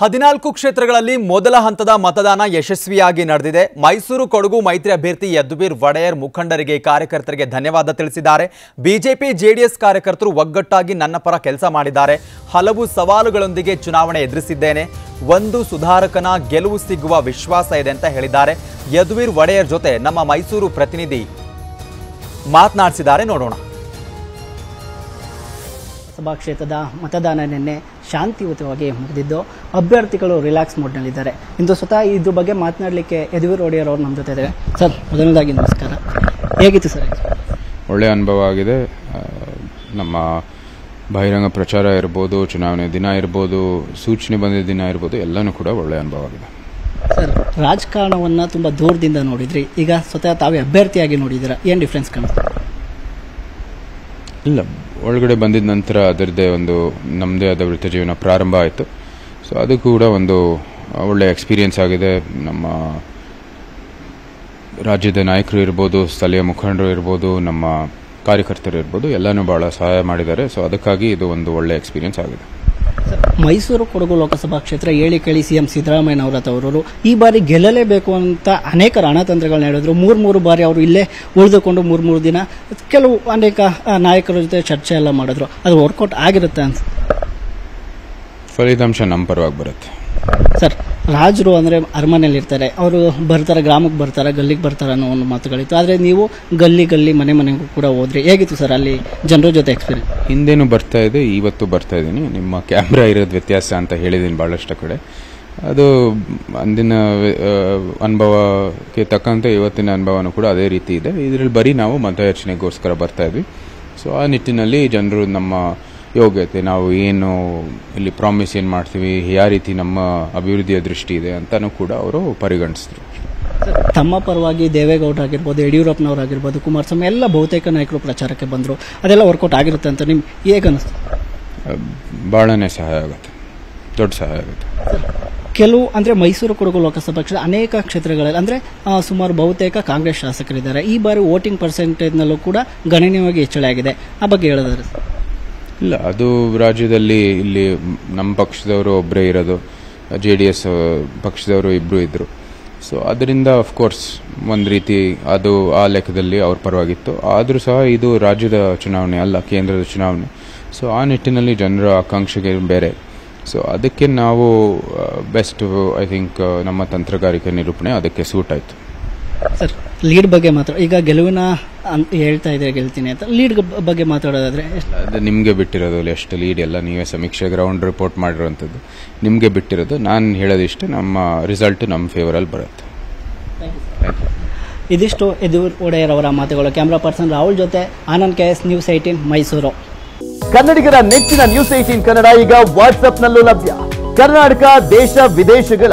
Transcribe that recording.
ಹದಿನಾಲ್ಕು ಕ್ಷೇತ್ರಗಳಲ್ಲಿ ಮೊದಲ ಹಂತದ ಮತದಾನ ಯಶಸ್ವಿಯಾಗಿ ನಡೆದಿದೆ. ಮೈಸೂರು ಕೊಡಗು ಮೈತ್ರಿ ಅಭ್ಯರ್ಥಿ ಯದುವೀರ್ ಒಡೆಯರ್ ಮುಖಂಡರಿಗೆ ಕಾರ್ಯಕರ್ತರಿಗೆ ಧನ್ಯವಾದ ತಿಳಿಸಿದ್ದಾರೆ. ಬಿಜೆಪಿ ಜೆಡಿಎಸ್ ಕಾರ್ಯಕರ್ತರು ಒಗ್ಗಟ್ಟಾಗಿ ನನ್ನ ಪರ ಕೆಲಸ ಮಾಡಿದ್ದಾರೆ. ಹಲವು ಸವಾಲುಗಳೊಂದಿಗೆ ಚುನಾವಣೆ ಎದುರಿಸಿದ್ದೇನೆ. ಒಂದು ಸುಧಾರಕನ ಗೆಲುವು ಸಿಗುವ ವಿಶ್ವಾಸ ಇದೆ ಅಂತ ಹೇಳಿದ್ದಾರೆ. ಯದುವೀರ್ ಒಡೆಯರ್ ಜೊತೆ ನಮ್ಮ ಮೈಸೂರು ಪ್ರತಿನಿಧಿ ಮಾತನಾಡಿಸಿದ್ದಾರೆ. ನೋಡೋಣ. ಸಭಾ ಕ್ಷೇತ್ರದ ಮತದಾನ ನಿನ್ನೆ ಶಾಂತಿಯುತವಾಗಿ ಮುಗಿದಿದ್ದು ಅಭ್ಯರ್ಥಿಗಳು ರಿಲ್ಯಾಕ್ಸ್ ಮೋಡ್ನಲ್ಲಿದ್ದಾರೆ. ಇಂದು ಸ್ವತಃ ಇದ್ರ ಬಗ್ಗೆ ಮಾತನಾಡಲಿಕ್ಕೆ ಯದುವೀರ್ ಒಡೆಯರ್ ಅವರು ನಮ್ಮ ಜೊತೆ ಇದ್ದಾರೆ ಸರ್ ಮೊದಲನೇದಾಗಿ ನಮಸ್ಕಾರ. ಹೇಗಿತ್ತು ಸರ್ ಒಳ್ಳೆಯ ಅನುಭವ ಆಗಿದೆ. ನಮ್ಮ ಬಹಿರಂಗ ಪ್ರಚಾರ ಇರ್ಬೋದು ಚುನಾವಣೆ ದಿನ ಇರ್ಬೋದು ಸೂಚನೆ ಬಂದ ದಿನ ಇರ್ಬೋದು ಎಲ್ಲನೂ ಕೂಡ ಒಳ್ಳೆಯ ಅನುಭವ ಆಗಿದೆ. ಸರ್ ರಾಜಕಾರಣವನ್ನು ತುಂಬ ದೂರದಿಂದ ನೋಡಿದ್ರಿ. ಈಗ ಸ್ವತಃ ತಾವೇ ಅಭ್ಯರ್ಥಿಯಾಗಿ ನೋಡಿದ್ದೀರಾ? ಏನು ಡಿಫ್ರೆನ್ಸ್ ಕಾಣಿಸ್ತಾರೆ ಇಲ್ಲ ಒಳಗಡೆ ಬಂದಿದ ನಂತರ ಅದರದ್ದೇ ಒಂದು ನಮ್ಮದೇ ಆದ ವೃತ್ತಿ ಜೀವನ ಪ್ರಾರಂಭ ಆಯಿತು. ಸೊ ಅದು ಕೂಡ ಒಂದು ಒಳ್ಳೆಯ ಎಕ್ಸ್ಪೀರಿಯೆನ್ಸ್ ಆಗಿದೆ. ನಮ್ಮ ರಾಜ್ಯದ ನಾಯಕರು ಇರ್ಬೋದು, ಸ್ಥಳೀಯ ಮುಖಂಡರು ಇರ್ಬೋದು, ನಮ್ಮ ಕಾರ್ಯಕರ್ತರು ಇರ್ಬೋದು, ಎಲ್ಲನೂ ಭಾಳ ಸಹಾಯ ಮಾಡಿದ್ದಾರೆ. ಸೊ ಅದಕ್ಕಾಗಿ ಇದು ಒಂದು ಒಳ್ಳೆಯ ಎಕ್ಸ್ಪೀರಿಯನ್ಸ್ ಆಗಿದೆ. ಮೈಸೂರು ಕೊಡಗು ಲೋಕಸಭಾ ಕ್ಷೇತ್ರ ಹೇಳಿ ಕೇಳಿ ಸಿಎಂ ಸಿದ್ದರಾಮಯ್ಯ ಸಿದ್ದರಾಮಯ್ಯನವರ ತವರು ಈ ಬಾರಿ ಗೆಲ್ಲಲೇಬೇಕು ಅಂತ ಅನೇಕ ರಣತಂತ್ರಗಳನ್ನ ಹೇಳಿದ್ರು ಮೂರು ಮೂರು ಬಾರಿ ಅವರು ಇಲ್ಲೇ ಉಳಿದುಕೊಂಡು ಮೂರು ಮೂರು ದಿನ ಕೆಲವು ಅನೇಕ ನಾಯಕರ ಜೊತೆ ಚರ್ಚೆ ಎಲ್ಲ ಮಾಡಿದ್ರು. ಅದು ವರ್ಕೌಟ್ ಆಗಿರುತ್ತೆ ಅಂತ. ಫಲಿತಾಂಶ ನಮ್ಮ ಪರವಾಗಿ ಬರುತ್ತೆ. ಸರ್, ರಾಜರು ಅಂದರೆ ಅರಮನೆಯಲ್ಲಿ ಇರ್ತಾರೆ ಅವರು ಬರ್ತಾರೆ, ಗ್ರಾಮಕ್ಕೆ ಬರ್ತಾರೆ, ಗಲ್ಲಿಗೆ ಬರ್ತಾರೆ ಅನ್ನೋ ಒಂದು ಮಾತುಗಳಿತ್ತು. ಆದರೆ ನೀವು ಗಲ್ಲಿ ಗಲ್ಲಿ, ಮನೆ ಮನೆಗೂ ಕೂಡ ಹೋದ್ರಿ ಹೇಗಿತ್ತು ಸರ್ ಅಲ್ಲಿ ಜನರ ಜೊತೆ ಎಕ್ಸ್ಪೀರಿಯನ್ಸ್ ಹಿಂದೇನು ಬರ್ತಾ ಇದೆ, ಇವತ್ತು ಬರ್ತಾ ಇದ್ದೀನಿ ನಿಮ್ಮ ಕ್ಯಾಮ್ರಾ ಇರೋದು ವ್ಯತ್ಯಾಸ ಅಂತ ಹೇಳಿದ್ದೀನಿ ಭಾಳಷ್ಟು ಕಡೆ. ಅದು ಅಂದಿನ ಅನುಭವಕ್ಕೆ ತಕ್ಕಂತೆ ಇವತ್ತಿನ ಅನುಭವನೂ ಕೂಡ ಅದೇ ರೀತಿ ಇದೆ. ಇದರಲ್ಲಿ ಬರೀ ನಾವು ಮತಯಾಚನೆಗೋಸ್ಕರ ಬರ್ತಾ ಇದ್ವಿ. ಸೊ ಆ ನಿಟ್ಟಿನಲ್ಲಿ ಜನರು ನಮ್ಮ ಯೋಗ್ಯತೆ ನಾವು ಏನು ಇಲ್ಲಿ ಪ್ರಾಮಿಸ್ ಏನು ಮಾಡ್ತೀವಿ ಯಾವ ರೀತಿ ನಮ್ಮ ಅಭಿವೃದ್ಧಿಯ ದೃಷ್ಟಿ ಇದೆ ಅಂತಲೂ ಕೂಡ ಅವರು ಪರಿಗಣಿಸಿದ್ರು. ತಮ್ಮ ಪರವಾಗಿ ದೇವೇಗೌಡ ಆಗಿರ್ಬೋದು ಯಡಿಯೂರಪ್ಪನವರಾಗಿರ್ಬೋದು ಕುಮಾರಸ್ವಾಮಿ ಎಲ್ಲ ಬಹುತೇಕ ನಾಯಕರು ಪ್ರಚಾರಕ್ಕೆ ಬಂದರು. ಅದೆಲ್ಲ ವರ್ಕೌಟ್ ಆಗಿರುತ್ತೆ ಅಂತ ನಿಮ್ಗೆ ಹೇಗೆ ಅನಿಸ್ತು? ಭಾಳನೇ ಸಹಾಯ ಆಗುತ್ತೆ. ದೊಡ್ಡ ಸಹಾಯ ಆಗುತ್ತೆ. ಕೆಲವು ಅಂದರೆ ಮೈಸೂರು ಕೊಡಗು ಲೋಕಸಭಾ ಕ್ಷೇತ್ರ ಅನೇಕ ಕ್ಷೇತ್ರಗಳಲ್ಲಿ ಅಂದರೆ ಸುಮಾರು ಬಹುತೇಕ ಕಾಂಗ್ರೆಸ್ ಶಾಸಕರಿದ್ದಾರೆ. ಈ ಬಾರಿ ವೋಟಿಂಗ್ ಪರ್ಸೆಂಟೇಜ್ನಲ್ಲೂ ಕೂಡ ಗಣನೀಯವಾಗಿ ಹೆಚ್ಚಳ ಆಗಿದೆ ಆ ಬಗ್ಗೆ ಹೇಳಿದ್ದಾರೆ ಸರ್. ಇಲ್ಲ, ಅದು ರಾಜ್ಯದಲ್ಲಿ ಇಲ್ಲಿ ನಮ್ಮ ಪಕ್ಷದವರು ಒಬ್ಬರೇ ಇರೋದು ಜೆ ಡಿ ಎಸ್ ಪಕ್ಷದವರು ಇಬ್ಬರು ಇದ್ದರು ಸೊ ಅದರಿಂದ ಕೋರ್ಸ್ ಒಂದು ರೀತಿ ಅದು ಆ ಲೆಕ್ಕದಲ್ಲಿ ಅವ್ರ ಪರವಾಗಿತ್ತು. ಆದರೂ ಸಹ ಇದು ರಾಜ್ಯದ ಚುನಾವಣೆ ಅಲ್ಲ, ಕೇಂದ್ರದ ಚುನಾವಣೆ. ಸೊ ಆ ನಿಟ್ಟಿನಲ್ಲಿ ಜನರ ಆಕಾಂಕ್ಷೆಗೆ ಬೇರೆ. ಸೊ ಅದಕ್ಕೆ ನಾವು ಬೆಸ್ಟ್ ಐ ಥಿಂಕ್ ನಮ್ಮ ತಂತ್ರಗಾರಿಕೆ ನಿರೂಪಣೆ ಅದಕ್ಕೆ ಸೂಟ್ ಆಯಿತು. ಸರ್ ಲೀಡ್ ಬಗ್ಗೆ ಮಾತ್ರ ಈಗ ಗೆಲುವಿನ ಅಂತ ಹೇಳ್ತಾ ಇದ್ರೆ ಗೆಲ್ತೀನಿ ಅಂತ. ಲೀಡ್ ಬಗ್ಗೆ ಮಾತಾಡೋದಾದ್ರೆ ಎಷ್ಟು ಅದು ನಿಮಗೆ ಬಿಟ್ಟಿರೋದು ಎಷ್ಟು ಲೀಡ್ ಎಲ್ಲ ನೀವೇ ಸಮೀಕ್ಷೆ ಗ್ರೌಂಡ್ ರಿಪೋರ್ಟ್ ಮಾಡಿರೋವಂಥದ್ದು. ನಿಮಗೆ ಬಿಟ್ಟಿರೋದು ನಾನು ಹೇಳೋದಿಷ್ಟು ನಮ್ಮ ರಿಸಲ್ಟ್ ನಮ್ಮ ಫೇವರಲ್ಲಿ ಬರುತ್ತೆ. ಥ್ಯಾಂಕ್ ಯು ಇದಿಷ್ಟು ಇದು ಒಡೆಯರ್ ಅವರ ಮಾತುಗಳು. ಕ್ಯಾಮ್ರಾ ಪರ್ಸನ್ ರಾಹುಲ್ ಜೊತೆ Anand K S news eighteen Mysuru. ಕನ್ನಡಿಗರ ನೆಚ್ಚಿನ ನ್ಯೂಸ್ ಏಟೀನ್ ಕನ್ನಡ ಈಗ ವಾಟ್ಸ್ಆಪ್ನಲ್ಲೂ ಲಭ್ಯ. ಕರ್ನಾಟಕ ದೇಶ ವಿದೇಶಗಳ